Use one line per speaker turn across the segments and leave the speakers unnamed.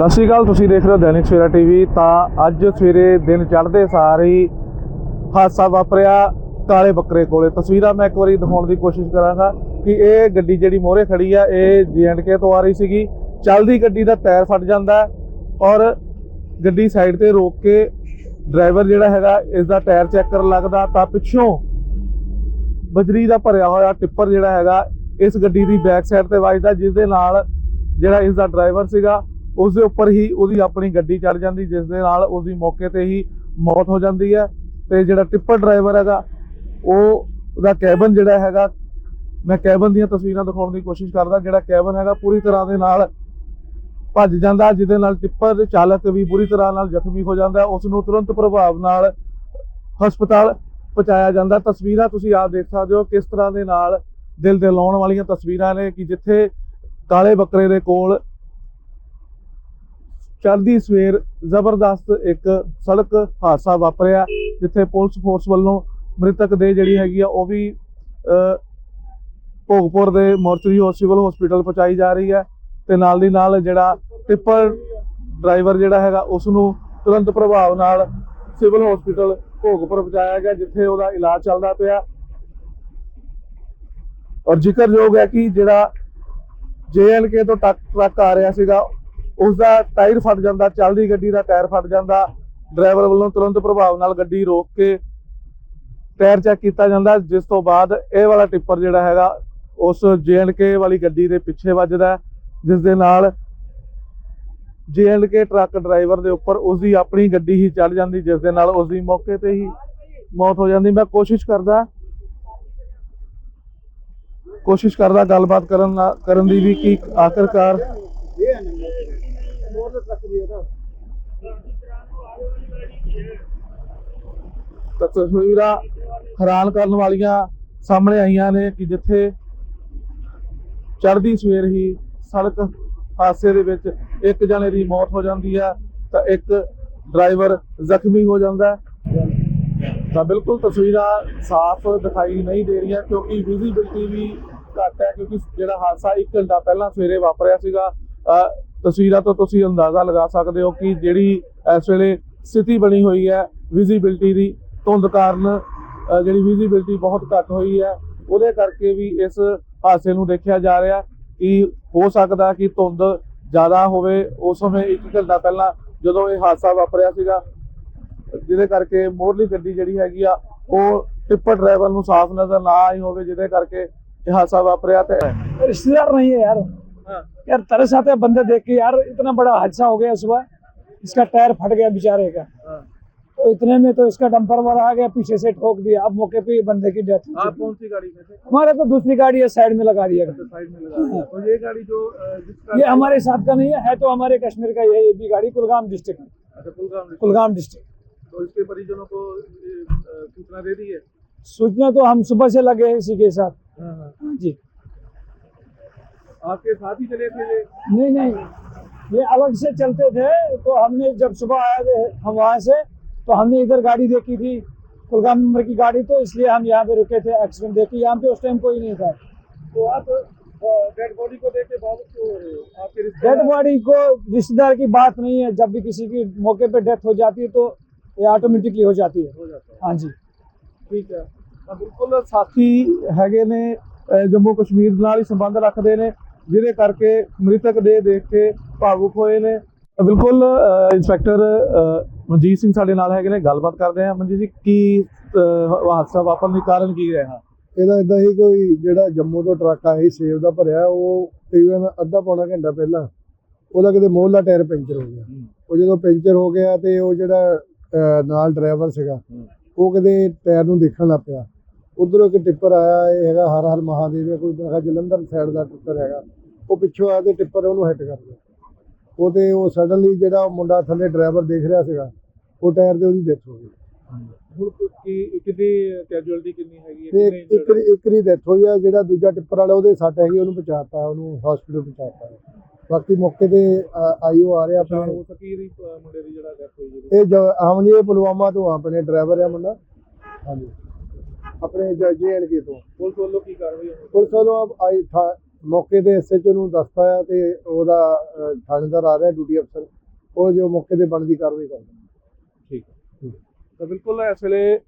ਸਤਿ ਸ਼੍ਰੀ ਅਕਾਲ, ਤੁਸੀਂ ਦੇਖ ਰਹੇ ਹੋ ਦੈਨਿਕ ਸਵੇਰਾ ਟੀਵੀ। ਤਾਂ ਅੱਜ ਸਵੇਰੇ ਦਿਨ ਚੜ੍ਹਦੇ ਸਾਰ ਹੀ ਹਾਦਸਾ ਵਾਪਰਿਆ ਕਾਲੇ ਬੱਕਰੇ ਕੋਲੇ। ਤਸਵੀਰਾਂ ਮੈਂ ਇੱਕ ਵਾਰੀ ਦਿਖਾਉਣ ਦੀ ਕੋਸ਼ਿਸ਼ ਕਰਾਂਗਾ ਕਿ ਇਹ ਗੱਡੀ ਜਿਹੜੀ ਮੋਹਰੇ ਖੜੀ ਆ, ਇਹ ਜੀਐਂਡਕੇ ਤੋਂ ਆ ਰਹੀ ਸੀਗੀ। ਚੱਲਦੀ ਗੱਡੀ ਦਾ ਟਾਇਰ ਫਟ ਜਾਂਦਾ ਔਰ ਗੱਡੀ ਸਾਈਡ ਤੇ ਰੋਕ ਕੇ ਡਰਾਈਵਰ ਜਿਹੜਾ ਹੈਗਾ ਇਸ ਦਾ ਟਾਇਰ ਚੈੱਕ ਕਰਨ ਲੱਗਦਾ। ਤਾਂ ਪਿੱਛੋਂ ਬਜਰੀ ਦਾ ਭਰਿਆ ਹੋਇਆ ਟਿੱਪਰ ਜਿਹੜਾ ਹੈਗਾ, ਇਸ ਗੱਡੀ ਦੀ ਬੈਕ ਸਾਈਡ ਤੇ ਵੱਜਦਾ ਜਿਸ ਦੇ ਨਾਲ ਜਿਹੜਾ ਇਸ ਦਾ ਡਰਾਈਵਰ ਸੀਗਾ ਉਸ ਦੇ ਉੱਪਰ ਹੀ ਉਹਦੀ ਆਪਣੀ ਗੱਡੀ ਚੜ ਜਾਂਦੀ, ਜਿਸ ਦੇ ਨਾਲ ਉਸ ਦੀ ਮੌਕੇ ਤੇ ਹੀ ਮੌਤ ਹੋ ਜਾਂਦੀ ਹੈ। ਤੇ ਜਿਹੜਾ ਟਿੱਪਰ ਡਰਾਈਵਰ ਹੈਗਾ, ਉਹ ਉਹਦਾ ਕੈਬਨ ਜਿਹੜਾ ਹੈਗਾ, ਮੈਂ ਕੈਬਨ ਦੀਆਂ ਤਸਵੀਰਾਂ ਦਿਖਾਉਣ ਦੀ ਕੋਸ਼ਿਸ਼ ਕਰਦਾ, ਜਿਹੜਾ ਕੈਬਨ ਹੈਗਾ ਪੂਰੀ ਤਰ੍ਹਾਂ ਦੇ ਨਾਲ ਭੱਜ ਜਾਂਦਾ, ਜਿਹਦੇ ਨਾਲ ਟਿੱਪਰ ਦੇ ਚਾਲਕ ਵੀ ਬੁਰੀ ਤਰ੍ਹਾਂ ਨਾਲ ਜ਼ਖਮੀ ਹੋ ਜਾਂਦਾ ਉਸ ਨੂੰ ਤੁਰੰਤ ਪ੍ਰਭਾਵ ਨਾਲ ਹਸਪਤਾਲ ਪਹੁੰਚਾਇਆ ਜਾਂਦਾ। ਤਸਵੀਰਾਂ ਤੁਸੀਂ ਆਪ ਦੇਖ ਸਕਦੇ ਹੋ ਕਿਸ ਤਰ੍ਹਾਂ ਦੇ ਨਾਲ ਦਿਲ ਦੇ ਵਾਲੀਆਂ ਤਸਵੀਰਾਂ ਨੇ ਕਿ ਜਿੱਥੇ ਕਾਲੇ ਬੱਕਰੇ ਦੇ ਕੋਲ ਚੜ੍ਹਦੀ ਸਵੇਰ ਜ਼ਬਰਦਸਤ ਇੱਕ ਸੜਕ ਹਾਦਸਾ ਵਾਪਰਿਆ, ਜਿੱਥੇ ਪੁਲਿਸ ਫੋਰਸ ਵੱਲੋਂ ਮ੍ਰਿਤਕ ਦੇ ਜਿਹੜੀ ਹੈਗੀ ਆ, ਉਹ ਵੀ ਭੋਗਪੁਰ ਦੇ ਮੋਰਚਰੀ ਸਿਵਲ ਹਸਪੀਟਲ ਪਹੁੰਚਾਈ ਜਾ ਰਹੀ ਹੈ ਤੇ ਨਾਲ ਦੀ ਨਾਲ ਜਿਹੜਾ ਟਿੱਪਰ ਡਰਾਈਵਰ ਜਿਹੜਾ ਹੈਗਾ ਉਸ ਨੂੰ ਤੁਰੰਤ ਪ੍ਰਭਾਵ ਨਾਲ ਸਿਵਲ ਹਸਪੀਟਲ ਭੋਗਪੁਰ ਪਹੁੰਚਾਇਆ ਗਿਆ, ਜਿੱਥੇ ਉਹਦਾ ਇਲਾਜ ਚੱਲਦਾ ਪਿਆ। ਔਰ ਜ਼ਿਕਰਯੋਗ ਹੈ ਕਿ ਜਿਹੜਾ ਜੇਐਨਕੇ ਤੋਂ ਟਰੱਕ ਟਰੱਕ ਆ ਰਿਹਾ ਸੀਗਾ ਉਸ ਦਾ ਟਾਇਰ ਫਟ ਜਾਂਦਾ ਚੱਲਦੀ ਗੱਡੀ ਦਾ ਟਾਇਰ ਫਟ ਜਾਂਦਾ ਡਰਾਈਵਰ ਵੱਲੋਂ ਤੁਰੰਤ ਪ੍ਰਭਾਵ ਨਾਲ ਗੱਡੀ ਰੋਕ ਕੇ ਟਾਇਰ ਚੈੱਕ ਕੀਤਾ ਜਾਂਦਾ ਜਿਸ ਤੋਂ ਬਾਅਦ ਇਹ ਵਾਲਾ ਟਿੱਪਰ ਜਿਹੜਾ ਹੈਗਾ ਉਸ ਜੇਐਨਕੇ ਵਾਲੀ ਗੱਡੀ ਦੇ ਪਿੱਛੇ ਵੱਜਦਾ ਹੈ, ਜਿਸ ਦੇ ਨਾਲ ਜੇਐਨਕੇ ਟਰੱਕ ਡਰਾਈਵਰ ਦੇ ਉੱਪਰ ਉਸ ਦੀ ਆਪਣੀ ਗੱਡੀ ਹੀ ਚੱਲ ਜਾਂਦੀ ਜਿਸ ਦੇ ਨਾਲ ਉਸ ਦੀ ਮੌਕੇ ਤੇ ਹੀ ਮੌਤ ਹੋ ਜਾਂਦੀ। ਮੈਂ ਕੋਸ਼ਿਸ਼ ਕਰਦਾ ਕੋਸ਼ਿਸ਼ ਕਰਦਾ ਗੱਲਬਾਤ ਕਰਨ ਨਾਲ- ਕਰਨ ਦੀ ਵੀ ਕਿ ਆਖਰਕਾਰ ਤਾਂ ਤਸਵੀਰਾਂ ਹੈਰਾਨ ਕਰਨ ਵਾਲੀਆਂ ਸਾਹਮਣੇ ਆਈਆਂ ਨੇ ਕਿ ਜਿੱਥੇ ਚੜ੍ਹਦੀ ਸਵੇਰ ਹੀ ਸੜਕ ਹਾਦਸੇ ਦੇ ਵਿੱਚ ਇੱਕ ਜਣੇ ਦੀ ਮੌਤ ਹੋ ਜਾਂਦੀ ਹੈ, ਤਾਂ ਇੱਕ ਡਰਾਈਵਰ ਜ਼ਖਮੀ ਹੋ ਜਾਂਦਾ ਤਾਂ ਬਿਲਕੁਲ ਤਸਵੀਰਾਂ ਸਾਫ਼ ਦਿਖਾਈ ਨਹੀਂ ਦੇ ਰਹੀਆਂ, ਕਿਉਂਕਿ ਵਿਜ਼ਿਬਿਲਟੀ ਵੀ ਘੱਟ ਹੈ, ਕਿਉਂਕਿ ਜਿਹੜਾ ਹਾਦਸਾ 1 ਘੰਟਾ ਪਹਿਲਾਂ ਸਵੇਰੇ ਵਾਪਰਿਆ ਸੀਗਾ ਤਸਵੀਰਾਂ ਤੋਂ ਤੁਸੀਂ ਅੰਦਾਜ਼ਾ ਲਗਾ ਸਕਦੇ ਹੋ ਕਿ ਜਿਹੜੀ ਇਸ ਵੇਲੇ ਸਥਿਤੀ ਬਣੀ ਹੋਈ ਹੈ ਵਿਜ਼ਿਬਿਲਟੀ ਦੀ ਧੁੰਦ ਕਾਰਨ ਜਿਹੜੀ ਵਿਜ਼ਿਬਿਲਟੀ ਬਹੁਤ ਘੱਟ ਹੋਈ ਹੈ, ਉਹਦੇ ਕਰਕੇ ਵੀ ਇਸ ਹਾਦਸੇ ਨੂੰ ਦੇਖਿਆ ਜਾ ਰਿਹਾ ਕਿ ਹੋ ਸਕਦਾ ਕਿ ਧੁੰਦ ਜ਼ਿਆਦਾ ਹੋਵੇ। ਉਸ ਸਮੇਂ ਇੱਕ ਘੰਟਾ ਪਹਿਲਾਂ ਜਦੋਂ ਇਹ ਹਾਦਸਾ ਵਾਪਰਿਆ ਸੀਗਾ, ਜਿਹਦੇ ਕਰਕੇ ਮੋਰਲੀ ਗੱਡੀ ਜਿਹੜੀ ਹੈਗੀ ਆ, ਉਹ ਟਿੱਪਰ ਡਰਾਈਵਰ ਨੂੰ ਸਾਫ਼ ਨਜ਼ਰ ਨਾ ਆਈ ਹੋਵੇ, ਜਿਹਦੇ ਕਰਕੇ ਇਹ ਹਾਦਸਾ ਵਾਪਰਿਆ ਤੇ
ਰਿਸ਼ਤੇਦਾਰ ਨਹੀਂ ਹੈ ਯਾਰ। यार तरस आते हैं बंदे देख के यार इतना बड़ा हादसा हो गया सुबह। इसका टायर फट गया बेचारे का। तो इतने में तो इसका डंपर वाला आ गया पीछे से ठोक दिया। अब मौके पे बंदे की डेथ
आप कौन सी गाड़ी में थे?
हमारे तो दूसरी गाड़ी है साइड में लगा दिया।
तो साइड में लगा। और ये गाड़ी जो
ये हमारे साथ का नहीं है है तो हमारे कश्मीर का ये भी गाड़ी कुलगाम डिस्ट्रिक्ट
अच्छा कुलगाम में।
कुलगाम डिस्ट्रिक्ट
तो इसके परिजनों को सूचना दे दी है?
सूचना तो हम सुबह से लगे हैं इसी के साथ।
हाँ, हाँ।
हाँ जी।
आपके साथ ही चले थे ये
नहीं नहीं ये अलग से चलते थे तो हमने जब सुबह आए थे हम वहाँ से तो हमने इधर गाड़ी देखी थी कुलगाम नंबर की गाड़ी तो इसलिए हम यहाँ पे रुके थे एक्सीडेंट देखी यहाँ पे उस टाइम कोई नहीं था
तो आप डेड बॉडी को देख के बहुत क्यों हो रहे हो आपके रिश्तेदार-
डेड बॉडी को रिश्तेदार की बात नहीं है जब भी किसी की मौके पे डेथ हो जाती है तो ये ऑटोमेटिकली हो जाती है
हो जाता है
हाँ जी
ਠੀਕ ਹੈ ਤਾਂ ਬਿਲਕੁਲ ਸਾਥੀ ਹੈਗੇ ਨੇ ਅਹ ਜੰਮੂ ਕਸ਼ਮੀਰ ਨਾਲ ਹੀ ਸੰਬੰਧ ਰੱਖਦੇ ਨੇ ਜਿਹਦੇ ਕਰਕੇ ਮ੍ਰਿਤਕ ਦੇ ਦੇਖ ਕੇ ਭਾਵੁਕ ਹੋਏ ਨੇ। ਬਿਲਕੁਲ ਇੰਸਪੈਕਟਰ ਮਨਜੀਤ ਸਿੰਘ ਸਾਡੇ ਨਾਲ ਹੈਗੇ ਨੇ ਗੱਲਬਾਤ ਕਰਦੇ ਆ ਮਨਜੀਤ ਜੀ ਕੀ ਹਾਦਸਾ ਵਾਪਰਨ ਦੇ ਕਾਰਨ ਕੀ ਰਿਹਾ?
ਇਹਦਾ ਇਦਾਂ ਹੀ ਕੋਈ ਜਿਹੜਾ ਜੰਮੂ ਤੋਂ ਟਰੱਕ ਆਇਆ ਸੀ ਸੇਬ ਦਾ ਭਰਿਆ ਉਹ ਤਕਰੀਬਨ ਅੱਧਾ ਪੌਣਾ ਘੰਟਾ ਪਹਿਲਾਂ ਉਹਦਾ ਕਿਤੇ ਮੋਹਲਾ ਟਾਇਰ ਪੈਂਚਰ ਹੋ ਗਿਆ। ਉਹ ਜਦੋਂ ਪੈਂਚਰ ਹੋ ਗਿਆ ਤੇ ਉਹ ਜਿਹੜਾ ਨਾਲ ਡਰਾਈਵਰ ਸੀਗਾ। ਉਹ ਕਿਤੇ ਟਾਇਰ ਨੂੰ ਦੇਖਣ ਲੱਗ ਪਿਆ। ਉਧਰੋਂ ਇੱਕ ਟਿੱਪਰ ਆਇਆ ਇਹ ਹੈਗਾ ਹਰ ਹਰ ਮਹਾਦੇਵ ਕੋਈ ਜਲੰਧਰ ਸਾਈਡ ਦਾ ਟਿੱਪਰ ਹੈਗਾ। ਉਹ ਪਿੱਛੋਂ ਆ ਕੇ ਟਿੱਪਰ ਉਹਨੂੰ ਹਿੱਟ ਕਰ ਗਿਆ। ਉਹ ਤੇ ਉਹ ਸਡਨਲੀ ਜਿਹੜਾ ਮੁੰਡਾ ਥੱਲੇ ਡਰਾਈਵਰ ਦੇਖ ਰਿਹਾ ਸੀਗਾ ਉਹ ਟਾਇਰ ਤੇ ਉਹਦੀ ਡੈਥ ਹੋ ਗਈ।
ਹੁਣ ਕੀ ਕਿੰਨੀ ਕੈਜੂਅਲਟੀ ਕਿੰਨੀ ਹੈਗੀ
ਤੇ ਇੱਕ ਇੱਕ ਇੱਕ ਦੀ ਡੈਥ ਹੋਈ ਆ ਜਿਹੜਾ ਦੂਜਾ ਟਿੱਪਰ ਵਾਲਾ ਉਹਦੇ ਸੱਟ ਹੈਗੀ ਉਹਨੂੰ ਬਚਾਤਾ ਉਹਨੂੰ ਹਸਪੀਟਲ ਪਹੁੰਚਾਤਾ। ਬਾਕੀ ਮੌਕੇ ਤੇ ਆਈਓ ਆ ਰਿਹਾ
ਪਛਾਣ
ਆਪਣੇ।
ਹੋ ਸਕੀ ਇਹਦੀ ਅਹ ਮੁੰਡੇ ਦੀ ਜਿਹੜਾ ਡੈਥ ਹੋਈ ਜੀ
ਇਹ ਜ- ਆਮ ਜੀ ਇਹ ਪੁਲਵਾਮਾ ਤੋਂ ਆਪਣੇ ਡਰਾਈਵਰ ਆ ਮੁੰਡਾ। ਹਾਂਜੀ। ਆਪਣੇ ਜੇ ਐਂਡ ਕੇ ਤੋਂ।
ਪੁਲਿਸ ਵੱਲੋਂ ਕੀ ਕਾਰਵਾਈ ਹੋਣੀ
ਪੁਲਿਸ ਵੱਲੋਂ ਆਪ ਆਈ ਥਾ- ਮੌਕੇ ਤੇ ਐਸਐਚਓ ਨੂੰ ਦੱਸਤਾ ਆ ਤੇ ਉਹਦਾ ਅਹ, ਥਾਣੇਦਾਰ ਆ ਰਿਹਾ ਡਿਊਟੀ ਅਫਸਰ ਉਹ ਜੋ ਮੌਕੇ ਤੇ ਬਣਦੀ ਕਾਰਵਾਈ ਕਰਦਾ
ਠੀਕ ਹੈ। ਤਾਂ ਬਿਲਕੁਲ ਇਸ ਵੇਲੇ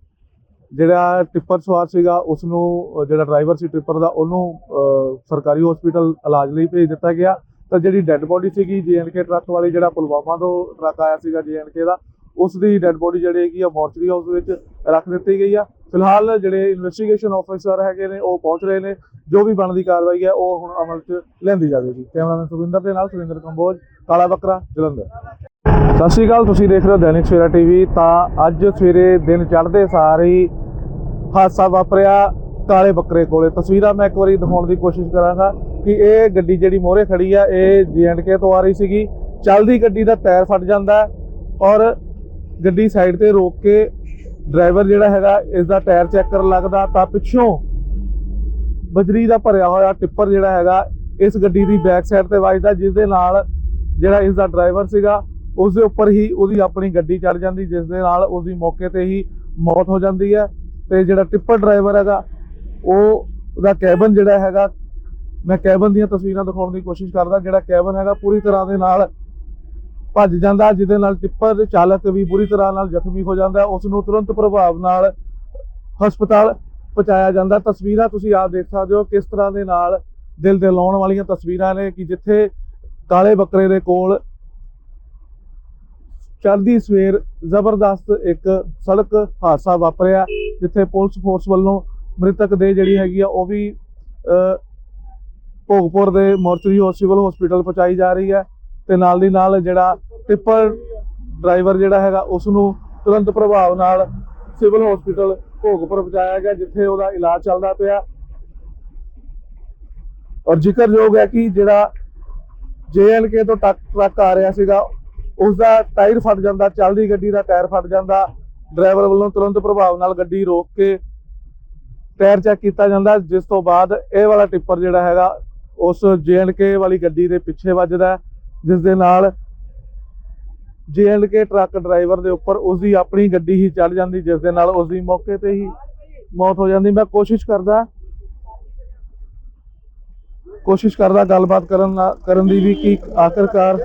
ਜਿਹੜਾ ਟਿੱਪਰ ਸਵਾਰ ਸੀਗਾ ਉਸ ਨੂੰ ਜਿਹੜਾ ਡਰਾਈਵਰ ਸੀ ਟਿੱਪਰ ਦਾ ਉਹਨੂੰ ਸਰਕਾਰੀ ਹਸਪੀਟਲ ਇਲਾਜ ਲਈ ਭੇਜ ਦਿੱਤਾ ਗਿਆ। ਤਾਂ ਜਿਹੜੀ ਡੈੱਡ ਬੋਡੀ ਸੀਗੀ ਜੀਐਨਕੇ ਟਰੱਕ ਵਾਲੀ ਜਿਹੜਾ ਪੁਲਵਾਮਾ ਤੋਂ ਟਰੱਕ ਆਇਆ ਸੀਗਾ ਜੀਐਨਕੇ ਦਾ ਉਸ ਦੀ ਡੈੱਡ ਬੋਡੀ ਜਿਹੜੀ ਹੈਗੀ ਆ ਮੋਰਚਰੀ ਹਾਊਸ ਵਿੱਚ ਰੱਖ ਦਿੱਤੀ ਗਈ ਆ। ਫਿਲਹਾਲ ਜਿਹੜੇ ਇਨਵੈਸਟੀਗੇਸ਼ਨ ਆਫੀਸਰ ਹੈਗੇ ਨੇ, ਉਹ ਪਹੁੰਚ ਰਹੇ ਨੇ। ਜੋ ਵੀ ਬਣਦੀ ਕਾਰਵਾਈ ਹੈ, ਉਹ ਹੁਣ ਅਮਲ 'ਚ ਲੈਂਦੀ ਜਾਵੇਗੀ। ਕੈਮਰਾਮੈਨ ਸੁਖਿੰਦਰ ਦੇ ਨਾਲ ਸੁਰਿੰਦਰ ਕੰਬੋਜ, ਕਾਲਾ ਬੱਕਰਾ, ਜਲੰਧਰ। ਸਤਿ ਸ਼੍ਰੀ ਅਕਾਲ, ਤੁਸੀਂ ਦੇਖ ਰਹੇ ਹੋ ਦੈਨਿਕ ਸਵੇਰਾ ਟੀਵੀ। ਤਾਂ ਅੱਜ ਸਵੇਰੇ ਦਿਨ ਚੜ੍ਹਦੇ ਸਾਰ ਹੀ ਹਾਦਸਾ ਵਾਪਰਿਆ ਕਾਲੇ ਬੱਕਰੇ ਕੋਲੇ। ਤਸਵੀਰਾਂ ਮੈਂ ਇੱਕ ਵਾਰੀ ਦਿਖਾਉਣ ਦੀ ਕੋਸ਼ਿਸ਼ ਕਰਾਂਗਾ ਕਿ ਇਹ ਗੱਡੀ ਜਿਹੜੀ ਮੋਹਰੇ ਖੜੀ ਆ, ਇਹ ਜੀਐਨਕੇ ਤੋਂ ਆ ਰਹੀ ਸੀਗੀ। ਚੱਲਦੀ ਗੱਡੀ ਦਾ ਟਾਇਰ ਫਟ ਜਾਂਦਾ ਔਰ ਗੱਡੀ ਸਾਈਡ ਤੇ ਰੋਕ ਕੇ ਡਰਾਈਵਰ ਜਿਹੜਾ ਹੈਗਾ ਇਸ ਦਾ ਟਾਇਰ ਚੈੱਕ ਕਰਨ ਲੱਗਦਾ, ਤਾਂ ਪਿੱਛੋਂ ਬਜਰੀ ਦਾ ਭਰਿਆ ਹੋਇਆ ਟਿੱਪਰ ਜਿਹੜਾ ਹੈਗਾ, ਇਸ ਗੱਡੀ ਦੀ ਬੈਕ ਸਾਈਡ ਤੇ ਵੱਜਦਾ ਜਿਸ ਦੇ ਨਾਲ ਜਿਹੜਾ ਇਸ ਦਾ ਡਰਾਈਵਰ ਸੀਗਾ ਉਸ ਦੇ ਉੱਪਰ ਹੀ ਉਹਦੀ ਆਪਣੀ ਗੱਡੀ ਚੜ ਜਾਂਦੀ ਜਿਸ ਦੇ ਨਾਲ ਉਸ ਦੀ ਮੌਕੇ ਤੇ ਹੀ ਮੌਤ ਹੋ ਜਾਂਦੀ ਹੈ। ਤੇ ਜਿਹੜਾ ਟਿੱਪਰ ਡਰਾਈਵਰ ਹੈਗਾ, ਉਹ ਉਹਦਾ ਕੈਬਨ ਜਿਹੜਾ ਹੈਗਾ, ਮੈਂ ਕੈਬਨ ਦੀਆਂ ਤਸਵੀਰਾਂ ਦਿਖਾਉਣ ਦੀ ਕੋਸ਼ਿਸ਼ ਕਰਦਾ, ਜਿਹੜਾ ਕੈਬਨ ਹੈਗਾ, ਪੂਰੀ ਤਰ੍ਹਾਂ ਦੇ ਨਾਲ ਭੱਜ ਜਾਂਦਾ, ਜਿਹਦੇ ਨਾਲ ਟਿੱਪਰ ਚਾਲਕ ਵੀ ਬੁਰੀ ਤਰ੍ਹਾਂ ਨਾਲ ਜ਼ਖਮੀ ਹੋ ਜਾਂਦਾ ਉਸ ਨੂੰ ਤੁਰੰਤ ਪ੍ਰਭਾਵ ਨਾਲ ਹਸਪਤਾਲ ਪਹੁੰਚਾਇਆ ਜਾਂਦਾ। ਤਸਵੀਰਾਂ ਤੁਸੀਂ ਆਪ ਦੇਖ ਸਕਦੇ ਹੋ ਕਿਸ ਤਰ੍ਹਾਂ ਦੇ ਨਾਲ ਦਿਲ ਦੇ ਲਾਉਣ ਵਾਲੀਆਂ ਤਸਵੀਰਾਂ ਨੇ ਕਿ ਜਿੱਥੇ ਕਾਲੇ ਬੱਕਰੇ ਦੇ ਕੋਲ ਚੜ੍ਹਦੀ ਸਵੇਰ ਜ਼ਬਰਦਸਤ ਇੱਕ ਸੜਕ ਹਾਦਸਾ ਵਾਪਰਿਆ, ਜਿੱਥੇ ਪੁਲਿਸ ਫੋਰਸ ਵੱਲੋਂ ਮ੍ਰਿਤਕ ਦੇ ਜਿਹੜੀ ਹੈਗੀ ਆ, ਉਹ ਵੀ ਭੋਗਪੁਰ ਦੇ ਮੋਰਚਰੀ ਸਿਵਲ ਹਸਪੀਟਲ ਪਹੁੰਚਾਈ ਜਾ ਰਹੀ ਹੈ। ਤੇ ਨਾਲ ਦੀ ਨਾਲ ਜਿਹੜਾ ਟਿੱਪਰ ਡਰਾਈਵਰ ਜਿਹੜਾ ਹੈਗਾ ਉਸ ਨੂੰ ਤੁਰੰਤ ਪ੍ਰਭਾਵ ਨਾਲ ਸਿਵਲ ਹਸਪੀਟਲ ਭੋਗਪੁਰ ਪਹੁੰਚਾਇਆ ਗਿਆ, ਜਿੱਥੇ ਉਹਦਾ ਇਲਾਜ ਚੱਲਦਾ ਪਿਆ। ਔਰ ਜ਼ਿਕਰਯੋਗ ਹੈ ਕਿ ਜਿਹੜਾ ਜੇਐਲਕੇ ਤੋਂ ਟਰੱਕ ਟਰੱਕ ਆ ਰਿਹਾ ਸੀਗਾ ਉਸ ਦਾ ਟਾਇਰ ਫਟ ਜਾਂਦਾ, ਚੱਲਦੀ ਗੱਡੀ ਦਾ ਟਾਇਰ ਫਟ ਜਾਂਦਾ, ਡਰਾਈਵਰ ਵੱਲੋਂ ਤੁਰੰਤ ਪ੍ਰਭਾਵ ਨਾਲ ਗੱਡੀ ਰੋਕ ਕੇ ਟਾਇਰ ਚੈੱਕ ਕੀਤਾ ਜਾਂਦਾ, ਜਿਸ ਤੋਂ ਬਾਅਦ ਇਹ ਵਾਲਾ ਟਿੱਪਰ ਜਿਹੜਾ ਹੈਗਾ, ਉਸ ਜੇਐਲਕੇ ਵਾਲੀ ਗੱਡੀ ਦੇ ਪਿੱਛੇ ਵੱਜਦਾ ਜਿਸ ਦੇ ਨਾਲ ਜੇਐਲਕੇ ਟਰੱਕ ਡਰਾਈਵਰ ਦੇ ਉੱਪਰ ਉਸ ਦੀ ਆਪਣੀ ਗੱਡੀ ਹੀ ਚੜ ਜਾਂਦੀ, ਜਿਸ ਦੇ ਨਾਲ ਉਸ ਦੀ ਮੌਕੇ ਤੇ ਹੀ ਮੌਤ ਹੋ ਜਾਂਦੀ। ਮੈਂ ਕੋਸ਼ਿਸ਼ ਕਰਦਾ ਕੋਸ਼ਿਸ਼ ਕਰਦਾ ਗੱਲਬਾਤ ਕਰਨ ਕਰਨ ਦੀ ਵੀ ਕਿ ਆਖਰਕਾਰ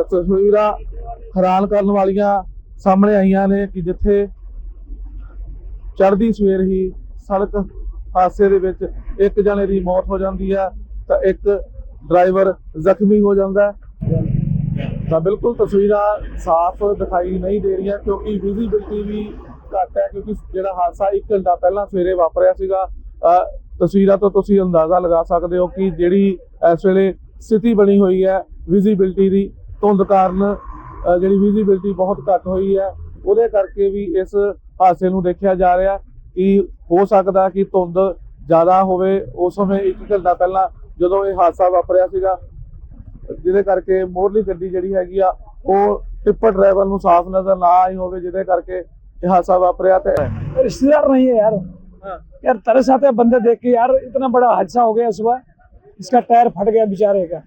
ਤਸਵੀਰਾਂ ਹੈਰਾਨ ਕਰਨ ਵਾਲੀਆਂ ਸਾਹਮਣੇ ਆਈਆਂ ਨੇ ਕਿ ਜਿੱਥੇ ਚੜ੍ਹਦੀ ਸਵੇਰ ਹੀ ਸੜਕ ਹਾਦਸੇ ਦੇ ਵਿੱਚ ਇੱਕ ਜਣੇ ਦੀ ਮੌਤ ਹੋ ਜਾਂਦੀ ਹੈ ਤਾਂ ਇੱਕ ਡਰਾਈਵਰ ਜ਼ਖਮੀ ਹੋ ਜਾਂਦਾ ਤਾਂ ਬਿਲਕੁਲ ਤਸਵੀਰਾਂ ਸਾਫ਼ ਦਿਖਾਈ ਨਹੀਂ ਦੇ ਰਹੀਆਂ ਕਿਉਂਕਿ ਵਿਜ਼ਿਬਿਲਟੀ ਵੀ ਘੱਟ ਹੈ ਕਿਉਂਕਿ ਜਿਹੜਾ ਹਾਦਸਾ 1 ਘੰਟਾ ਪਹਿਲਾਂ ਸਵੇਰੇ ਵਾਪਰਿਆ ਸੀਗਾ। ਤਸਵੀਰਾਂ ਤੋਂ ਤੁਸੀਂ ਅੰਦਾਜ਼ਾ ਲਗਾ ਸਕਦੇ ਹੋ ਕਿ ਜਿਹੜੀ ਇਸ ਵੇਲੇ ਸਥਿਤੀ ਬਣੀ ਹੋਈ ਹੈ ਵਿਜ਼ਿਬਿਲਟੀ ਦੀ ਧੁੰਦ ਕਾਰਨ ਜਿਹੜੀ ਵਿਜ਼ਿਬਿਲਟੀ ਬਹੁਤ ਘੱਟ ਹੋਈ ਹੈ। ਉਹਦੇ ਕਰਕੇ ਵੀ ਇਸ ਹਾਦਸੇ ਨੂੰ ਦੇਖਿਆ ਜਾ ਰਿਹਾ। ਕਿ ਹੋ ਸਕਦਾ ਕਿ ਧੁੰਦ ਜ਼ਿਆਦਾ ਹੋਵੇ ਉਸ ਸਮੇਂ 1 ਘੰਟਾ ਪਹਿਲਾਂ ਜਦੋਂ ਇਹ ਹਾਦਸਾ ਵਾਪਰਿਆ ਸੀਗਾ ਜਿਹਦੇ ਕਰਕੇ ਮੋਰਲੀ ਗੱਡੀ ਜਿਹੜੀ ਹੈਗੀ ਆ ਉਹ ਟਿੱਪਰ ਡਰਾਈਵਰ ਨੂੰ ਸਾਫ਼ ਨਜ਼ਰ ਨਾ ਆਈ ਹੋਵੇ ਜਿਹਦੇ ਕਰਕੇ ਇਹ ਹਾਦਸਾ ਵਾਪਰਿਆ ਤੇ
रिश्तेदार नहीं है यार यार तरस आते हैं बंदे देख के यार इतना बड़ा हादसा हो गया सुबह इसका टायर फट गया बेचारे का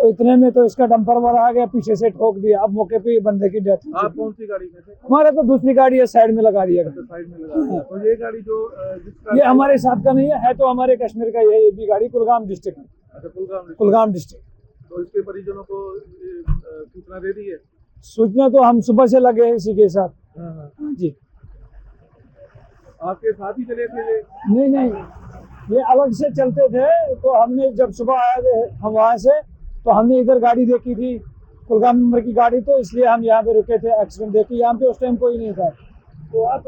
तो इतने में तो इसका डंपर वाला आ गया पीछे से ठोक दिया। अब मौके पे बंदे की डेथ
आप कौन सी गाड़ी में थे?
हमारे तो दूसरी गाड़ी है साइड में लगा दिया
साइड में लगा दिया। ये गाड़ी जो
ये हमारे साथ का नहीं है है तो हमारे कश्मीर का ये ये भी गाड़ी कुलगाम डिस्ट्रिक्ट
अच्छा कुलगाम
डिस्ट्रिक्ट
तो इसके परिजनों को सूचना दे दी है?
सूचना तो हम सुबह से लगे हैं इसी के साथ।
हाँ, हाँ।
हाँ जी।
आपके साथ ही चले थे
नहीं नहीं। ये अलग से चलते थे तो हमने जब सुबह आए थे हम वहाँ से तो हमने इधर गाड़ी देखी थी कुलगाम नंबर की गाड़ी तो इसलिए हम यहाँ पे रुके थे एक्सीडेंट देखी यहाँ पे उस टाइम कोई नहीं था
तो आप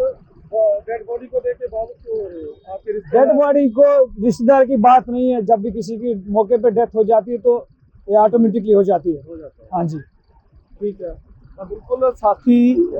डेड बॉडी को देख के भावुक क्यों हो रहे हो आपके
डेड
रिश्तेदार
बॉडी को रिश्तेदार की बात नहीं है जब भी किसी की मौके पे डेथ हो जाती है तो ये ऑटोमेटिकली हो जाती है
हो जाता है
हाँ जी
ਠੀਕ ਹੈ ਤਾਂ ਬਿਲਕੁਲ ਸਾਥੀ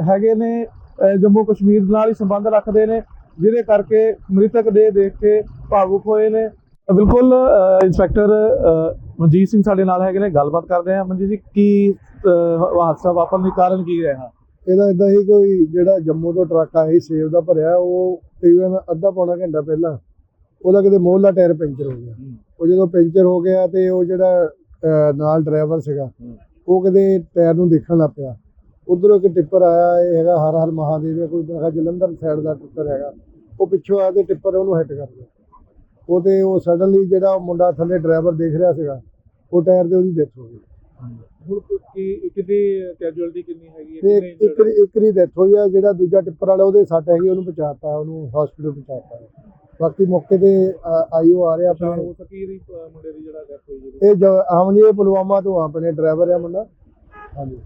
ਹੈਗੇ ਨੇ ਅਹ ਜੰਮੂ ਕਸ਼ਮੀਰ ਨਾਲ ਹੀ ਸੰਬੰਧ ਰੱਖਦੇ ਨੇ ਜਿਹਦੇ ਕਰਕੇ ਮ੍ਰਿਤਕ ਦੇ ਦੇਖ ਕੇ ਭਾਵੁਕ ਹੋਏ ਨੇ ਤਾਂ ਬਿਲਕੁਲ ਅਹ ਇੰਸਪੈਕਟਰ ਅਹ ਮਨਜੀਤ ਸਿੰਘ ਸਾਡੇ ਨਾਲ ਹੈਗੇ ਨੇ ਗੱਲਬਾਤ ਕਰਦੇ ਆ ਮਨਜੀਤ ਜੀ ਕੀ ਹਾਦਸਾ ਵਾਪਰਨ ਦਾ ਕਾਰਨ ਕੀ ਰਿਹਾ?
ਇਹਦਾ ਇਦਾਂ ਹੀ ਕੋਈ ਜਿਹੜਾ ਜੰਮੂ ਤੋਂ ਟਰੱਕ ਆਇਆ ਸੀ ਸੇਬ ਦਾ ਭਰਿਆ ਉਹ ਤਕਰੀਬਨ ਅੱਧਾ ਪੌਣਾ ਘੰਟਾ ਪਹਿਲਾਂ ਉਹਦਾ ਕਿਤੇ ਮੋਹਲਾ ਟਾਇਰ ਪੈਂਚਰ ਹੋ ਗਿਆ। ਉਹ ਜਦੋਂ ਪੈਂਚਰ ਹੋ ਗਿਆ ਤੇ ਉਹ ਜਿਹੜਾ ਨਾਲ ਡਰਾਈਵਰ ਸੀਗਾ ਉਹ ਕਿਤੇ ਟਾਇਰ ਨੂੰ ਦੇਖਣ ਲੱਗ ਪਿਆ। ਉਧਰੋਂ ਇੱਕ ਟਿੱਪਰ ਆਇਆ ਇਹ ਹੈਗਾ ਹਰ ਹਰ ਮਹਾਦੇਵ ਹੈ ਕੋਈ ਹੈਗਾ ਜਲੰਧਰ ਸਾਈਡ ਦਾ ਟਿੱਪਰ ਹੈਗਾ। ਉਹ ਪਿੱਛੋਂ ਆ ਕੇ ਟਿੱਪਰ ਉਹਨੂੰ ਹਿੱਟ ਕਰ ਗਿਆ। ਉਹ ਤੇ ਉਹ ਸਡਨਲੀ ਜਿਹੜਾ ਮੁੰਡਾ ਥੱਲੇ ਡਰਾਈਵਰ ਦੇਖ ਰਿਹਾ ਸੀਗਾ ਉਹ ਟਾਇਰ ਤੇ ਉਹਦੀ ਡੈਥ ਹੋ ਗਈ।
ਹੁਣ ਕੀ ਕਿੰਨੀ ਕੈਜੂਅਲਟੀ ਕਿੰਨੀ ਹੈਗੀ
ਤੇ ਇੱਕ ਇੱਕ ਇੱਕ ਦੀ ਡੈਥ ਹੋਈ ਆ ਜਿਹੜਾ ਦੂਜਾ ਟਿੱਪਰ ਵਾਲਾ ਉਹਦੇ ਸੱਟ ਹੈਗੀ ਉਹਨੂੰ ਬਚਾਤਾ ਉਹਨੂੰ ਹਸਪੀਟਲ ਪਹੁੰਚਾਤਾ। ਬਾਕੀ ਮੌਕੇ ਤੇ ਆਈਓ ਆ ਰਿਹਾ
ਪਛਾਣ
ਆਪਣੇ।
ਹੋ ਸਕੀ ਇਹਦੀ ਅਹ, ਮੁੰਡੇ ਦੀ ਜਿਹੜਾ ਡੈਥ ਹੋਈ ਜੀ
ਇਹ ਜ- ਆਮ ਜੀ ਇਹ ਪੁਲਵਾਮਾ ਤੋਂ ਆ ਆਪਣੇ ਡਰਾਈਵਰ ਆ ਮੁੰਡਾ। ਹਾਂਜੀ।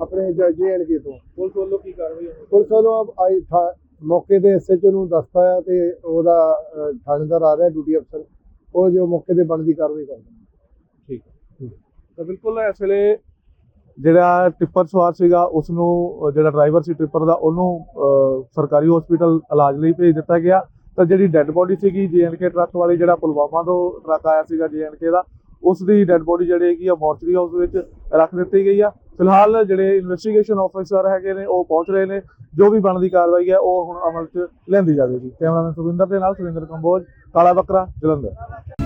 ਆਪਣੇ ਜੇ ਐਂਡ ਕੇ ਤੋਂ।
ਪੁਲਿਸ ਵੱਲੋਂ ਕੀ ਕਾਰਵਾਈ ਹੋਣੀ
ਪੁਲਿਸ ਵੱਲੋਂ ਆਪ ਆਈ ਥਾ- ਮੌਕੇ ਤੇ ਐਸਐਚਓ ਨੂੰ ਦੱਸਤਾ ਆ ਤੇ ਉਹਦਾ ਥਾਣੇਦਾਰ ਆ ਰਿਹਾ ਡਿਊਟੀ ਅਫਸਰ। ਉਹ ਜੋ ਮੌਕੇ ਤੇ ਬਣਦੀ ਕਾਰਵਾਈ ਕਰਦਾ।
ਤਾਂ ਬਿਲਕੁਲ ਇਸ ਵੇਲੇ ਜਿਹੜਾ ਟਿੱਪਰ ਸਵਾਰ ਸੀਗਾ ਉਸ ਨੂੰ ਜਿਹੜਾ ਡਰਾਈਵਰ ਸੀ ਟਿੱਪਰ ਦਾ, ਉਹਨੂੰ ਸਰਕਾਰੀ ਹਸਪੀਟਲ ਇਲਾਜ ਲਈ ਭੇਜ ਦਿੱਤਾ ਗਿਆ। ਤਾਂ ਜਿਹੜੀ ਡੈੱਡ ਬੋਡੀ ਸੀਗੀ ਜੀਐਨਕੇ ਟਰੱਕ ਵਾਲੀ, ਜਿਹੜਾ ਪੁਲਵਾਮਾ ਤੋਂ ਟਰੱਕ ਆਇਆ ਸੀਗਾ ਜੀਐਨਕੇ ਦਾ ਉਸ ਦੀ ਡੈੱਡ ਬੋਡੀ ਜਿਹੜੀ ਹੈਗੀ ਆ ਮੋਰਚਰੀ ਹਾਊਸ ਵਿੱਚ ਰੱਖ ਦਿੱਤੀ ਗਈ ਆ। ਫਿਲਹਾਲ ਜਿਹੜੇ ਇਨਵੈਸਟੀਗੇਸ਼ਨ ਆਫੀਸਰ ਹੈਗੇ ਨੇ, ਉਹ ਪਹੁੰਚ ਰਹੇ ਨੇ। ਜੋ ਵੀ ਬਣਦੀ ਕਾਰਵਾਈ ਹੈ, ਉਹ ਹੁਣ ਅਮਲ 'ਚ ਲੈਂਦੀ ਜਾਵੇਗੀ। ਕੈਮਰਾਮੈਨ ਸੁਖਿੰਦਰ ਦੇ ਨਾਲ ਸੁਰਿੰਦਰ ਕੰਬੋਜ, ਕਾਲਾ ਬੱਕਰਾ, ਜਲੰਧਰ।